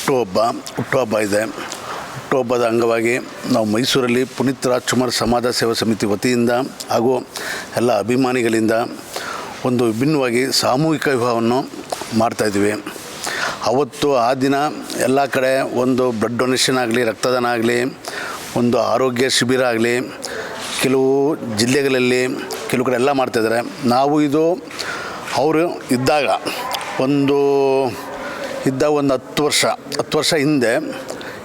ಹುಟ್ಟುಹಬ್ಬ ಹುಟ್ಟುಹಬ್ಬ ಇದೆ. ಹುಟ್ಟುಹಬ್ಬದ ಅಂಗವಾಗಿ ನಾವು ಮೈಸೂರಲ್ಲಿ ಪುನೀತ್ ರಾಜ್ಕುಮಾರ್ ಸಮಾಜ ಸೇವಾ ಸಮಿತಿ ವತಿಯಿಂದ ಹಾಗೂ ಎಲ್ಲ ಅಭಿಮಾನಿಗಳಿಂದ ಒಂದು ವಿಭಿನ್ನವಾಗಿ ಸಾಮೂಹಿಕ ವಿವಾಹವನ್ನು ಮಾಡ್ತಾಯಿದ್ವಿ ಅವತ್ತು ಆ ದಿನ ಎಲ್ಲ ಕಡೆ ಒಂದು ಬ್ಲಡ್ ಡೊನೇಷನ್ ಆಗಲಿ, ರಕ್ತದಾನ ಆಗಲಿ, ಒಂದು ಆರೋಗ್ಯ ಶಿಬಿರ ಆಗಲಿ, ಕೆಲವು ಜಿಲ್ಲೆಗಳಲ್ಲಿ ಕೆಲವು ಕಡೆ ಎಲ್ಲ ಮಾಡ್ತಾಯಿದ್ದಾರೆ ನಾವು ಇದು ಅವರು ಇದ್ದಾಗ ಒಂದು ಇದ್ದ ಒಂದು ಹತ್ತು ವರ್ಷ ಹತ್ತು ವರ್ಷ ಹಿಂದೆ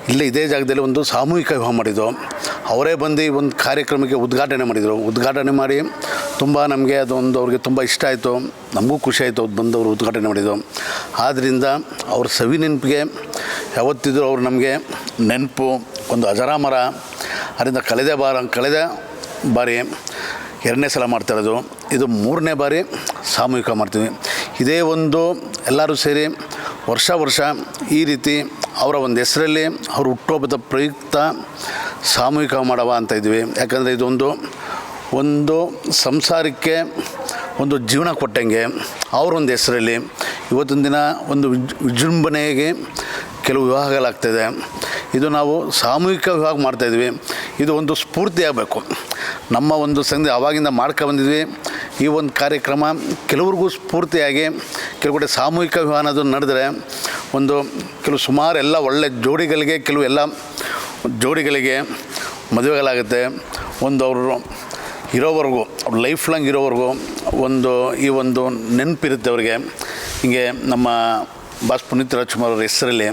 ಇಲ್ಲೇ ಇದೇ ಜಾಗದಲ್ಲಿ ಒಂದು ಸಾಮೂಹಿಕ ವಿವಾಹ ಮಾಡಿದ್ದು ಅವರೇ ಬಂದು ಒಂದು ಕಾರ್ಯಕ್ರಮಕ್ಕೆ ಉದ್ಘಾಟನೆ ಮಾಡಿದರು. ಉದ್ಘಾಟನೆ ಮಾಡಿ ತುಂಬ ನಮಗೆ ಅದೊಂದು ಅವ್ರಿಗೆ ತುಂಬ ಇಷ್ಟ ಆಯಿತು. ನಮಗೂ ಖುಷಿ ಆಯಿತು ಅವ್ರು ಬಂದವರು ಉದ್ಘಾಟನೆ ಮಾಡಿದ್ದು ಆದ್ದರಿಂದ ಅವ್ರ ಸವಿ ನೆನಪಿಗೆ ಯಾವತ್ತಿದ್ರು ಅವರು ನಮಗೆ ನೆನಪು, ಒಂದು ಅಜರಾಮರ ಅದರಿಂದ ಕಳೆದ ಬಾರ, ಕಳೆದ ಬಾರಿ ಎರಡನೇ ಸಲ ಮಾಡ್ತಾ ಇರೋದು. ಇದು ಮೂರನೇ ಬಾರಿ ಸಾಮೂಹಿಕ ಮಾಡ್ತೀವಿ. ಇದೇ ಒಂದು ಎಲ್ಲರೂ ಸೇರಿ ವರ್ಷ ವರ್ಷ ಈ ರೀತಿ ಅವರ ಒಂದು ಹೆಸರಲ್ಲಿ ಅವರು ಹುಟ್ಟುಹಬ್ಬದ ಪ್ರಯುಕ್ತ ಸಾಮೂಹಿಕ ಮಾಡವ ಅಂತ ಇದ್ವಿ. ಯಾಕಂದರೆ ಇದೊಂದು, ಒಂದು ಸಂಸಾರಕ್ಕೆ ಒಂದು ಜೀವನ ಕೊಟ್ಟಂಗೆ ಅವರೊಂದು ಹೆಸರಲ್ಲಿ ಇವತ್ತಿನ ದಿನ ಒಂದು ವಿಜ್, ವಿಜೃಂಭಣೆಗೆ ಕೆಲವು ವಿವಾಹಗಳಾಗ್ತಾಯಿದೆ ಇದು ನಾವು ಸಾಮೂಹಿಕ ವಿವಾಹ ಮಾಡ್ತಾಯಿದ್ವಿ ಇದು ಒಂದು ಸ್ಫೂರ್ತಿ ಆಗಬೇಕು ನಮ್ಮ ಒಂದು ಸಂಘ ಆವಾಗಿಂದ ಮಾಡ್ಕೊ ಬಂದಿದ್ವಿ. ಈ ಒಂದು ಕಾರ್ಯಕ್ರಮ ಕೆಲವ್ರಿಗೂ ಸ್ಫೂರ್ತಿಯಾಗಿ ಕೆಲವು ಕಡೆ ಸಾಮೂಹಿಕ ವಿಮಾನದ ನಡೆದರೆ ಒಂದು ಕೆಲವು ಸುಮಾರು ಎಲ್ಲ ಒಳ್ಳೆ ಜೋಡಿಗಳಿಗೆ, ಕೆಲವು ಎಲ್ಲ ಜೋಡಿಗಳಿಗೆ ಮದುವೆಗಳಾಗುತ್ತೆ. ಒಂದು ಅವರು ಇರೋವರೆಗೂ, ಅವ್ರ ಲೈಫ್ ಲಾಂಗ್ ಇರೋವರೆಗೂ ಒಂದು ಈ ಒಂದು ನೆನಪಿರುತ್ತೆ ಅವರಿಗೆ. ಹೀಗೆ ನಮ್ಮ ಬಾಸ್ ಪುನೀತ್ ರಾಜ್ಕುಮಾರ್ ಅವರ ಹೆಸರಲ್ಲಿ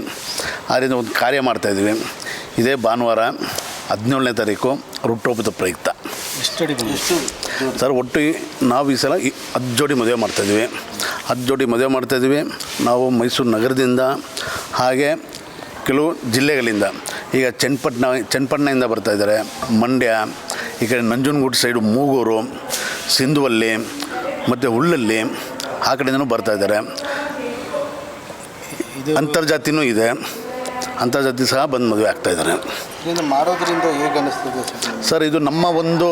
ಆದ್ದರಿಂದ ಒಂದು ಕಾರ್ಯ ಮಾಡ್ತಾಯಿದ್ವಿ ಇದೇ ಭಾನುವಾರ ಹದಿನೇಳನೇ ತಾರೀಕು ಹುಟ್ಟುಹಬ್ಬದ ಪ್ರಯುಕ್ತ. ಎಷ್ಟು ಸರ್ ಒಟ್ಟು ಈ- ನಾವು ಈ ಸಲ ಈ ಹತ್ತು ಜೋಡಿ ಮದುವೆ ಮಾಡ್ತಾಯಿದ್ವಿ ಹತ್ತು ಜೋಡಿ ಮದುವೆ ಮಾಡ್ತಾಯಿದ್ವಿ ನಾವು ಮೈಸೂರು ನಗರದಿಂದ ಹಾಗೆ ಕೆಲವು ಜಿಲ್ಲೆಗಳಿಂದ. ಈಗ ಚನ್ನಪಟ್ಟಣ ಚನ್ನಪಟ್ಟಣದಿಂದ ಬರ್ತಾಯಿದ್ದಾರೆ ಮಂಡ್ಯ ಈ ಕಡೆ ನಂಜನಗೂಡು ಸೈಡು ಮೂಗೂರು ಸಿಂಧುವಲ್ಲಿ ಮತ್ತು ಹುಳ್ಳಲ್ಲಿ ಆ ಕಡೆಯಿಂದನೂ ಬರ್ತಾಯಿದ್ದಾರೆ ಇದು ಅಂತರ್ಜಾತಿನೂ ಇದೆ. ಅಂತರ್ಜಾತಿ ಸಹ ಬಂದು ಮದುವೆ ಆಗ್ತಾಯಿದ್ದಾರೆ ಇದ್ದಾರೆ. ಮಾಡೋದ್ರಿಂದ ಹೇಗೆ ಅನ್ನಿಸ್ತದೆ ಸರ್ ಇದು ನಮ್ಮ ಒಂದು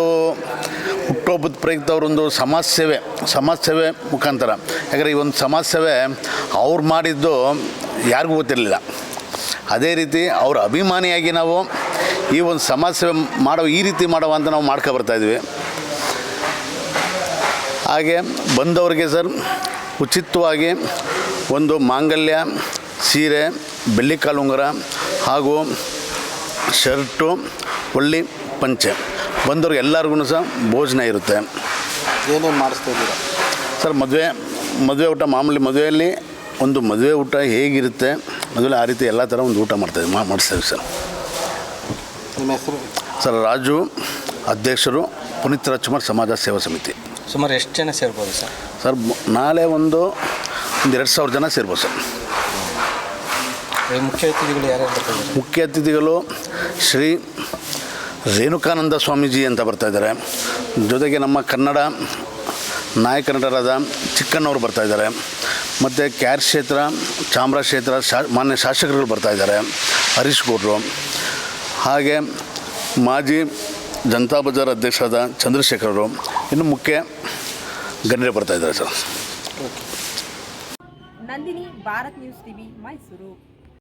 ಹುಟ್ಟುಹಬ್ಬದ ಪ್ರಯುಕ್ತ ಅವರೊಂದು ಸಮಾಜ ಸೇವೆ ಸಮಾಜ ಸೇವೆ ಮುಖಾಂತರ. ಯಾಕಂದರೆ ಈ ಒಂದು ಸಮಾಜ ಸೇವೆ ಅವ್ರು ಮಾಡಿದ್ದು ಯಾರಿಗೂ ಗೊತ್ತಿರಲಿಲ್ಲ. ಅದೇ ರೀತಿ ಅವ್ರ ಅಭಿಮಾನಿಯಾಗಿ ನಾವು ಈ ಒಂದು ಸಮಾಜ ಸೇವೆ ಮಾಡೋ ಈ ರೀತಿ ಮಾಡೋ ಅಂತ ನಾವು ಮಾಡ್ಕೊ ಬರ್ತಾಯಿದ್ವಿ ಹಾಗೆ ಬಂದವರಿಗೆ ಸರ್ ಉಚಿತವಾಗಿ ಒಂದು ಮಾಂಗಲ್ಯ ಸೀರೆ ಬೆಳ್ಳಿ ಕಾಲುಂಗರ ಹಾಗೂ ಶರ್ಟು ಒಳ್ಳಿ ಪಂಚೆ. ಬಂದವ್ರಿಗೆ ಎಲ್ಲರಿಗೂ ಸಹ ಭೋಜನ ಇರುತ್ತೆ. ಏನೇನು ಮಾಡಿಸ್ತಾ ಇದ್ದೀರಾ? ಸರ್ ಮದುವೆ ಮದುವೆ ಊಟ ಮಾಮೂಲಿ ಮದುವೆಯಲ್ಲಿ ಒಂದು ಮದುವೆ ಊಟ ಹೇಗಿರುತ್ತೆ? ಮದುವೆ ಆ ರೀತಿ ಎಲ್ಲ ಥರ ಒಂದು ಊಟ ಮಾಡ್ತಾಯಿದ್ವಿ ಮಾ ಮಾಡಿಸ್ತೇವೆ ಸರ್. ನಿಮ್ಮ ಹೆಸರು? ಸರ್ ರಾಜು ಅಧ್ಯಕ್ಷರು ಪುನೀತ್ ರಾಜ್ಕುಮಾರ್ ಸಮಾಜ ಸೇವಾ ಸಮಿತಿ. ಸುಮಾರು ಎಷ್ಟು ಜನ ಸೇರ್ಬೋದು ಸರ್? ಸರ್ ನಾಳೆ ಒಂದು ಒಂದು ಎರಡು ಸಾವಿರ ಜನ ಸೇರ್ಬೋದು ಸರ್. ಮುಖ್ಯ ಅತಿಥಿಗಳು ಯಾರ್ಯಾರು ಬರ್ತಿದ್ದಾರೆ ಮುಖ್ಯ ಅತಿಥಿಗಳು ಶ್ರೀ ರೇಣುಕಾನಂದ ಸ್ವಾಮೀಜಿ ಅಂತ ಬರ್ತಾ ಇದ್ದಾರೆ. ಜೊತೆಗೆ ನಮ್ಮ ಕನ್ನಡ ನಾಯಕ ನಟರಾದ ಚಿಕ್ಕಣ್ಣವರು ಬರ್ತಾ ಇದ್ದಾರೆ. ಮತ್ತು ಕ್ಯಾರ್ ಕ್ಷೇತ್ರ ಚಾಮರಾಜ ಕ್ಷೇತ್ರ ಶಾ ಮಾನ್ಯ ಶಾಸಕರುಗಳು ಬರ್ತಾ ಇದ್ದಾರೆ. ಹರೀಶ್ ಗೌಡ್ರು. ಹಾಗೆ ಮಾಜಿ ಜನತಾ ಬಜಾರ್ ಅಧ್ಯಕ್ಷರಾದ ಚಂದ್ರಶೇಖರರು. ಇನ್ನು ಮುಖ್ಯ ಗಣ್ಯರು ಬರ್ತಾ ಇದ್ದಾರೆ sir. Nandini Bharat news TV Mysuru.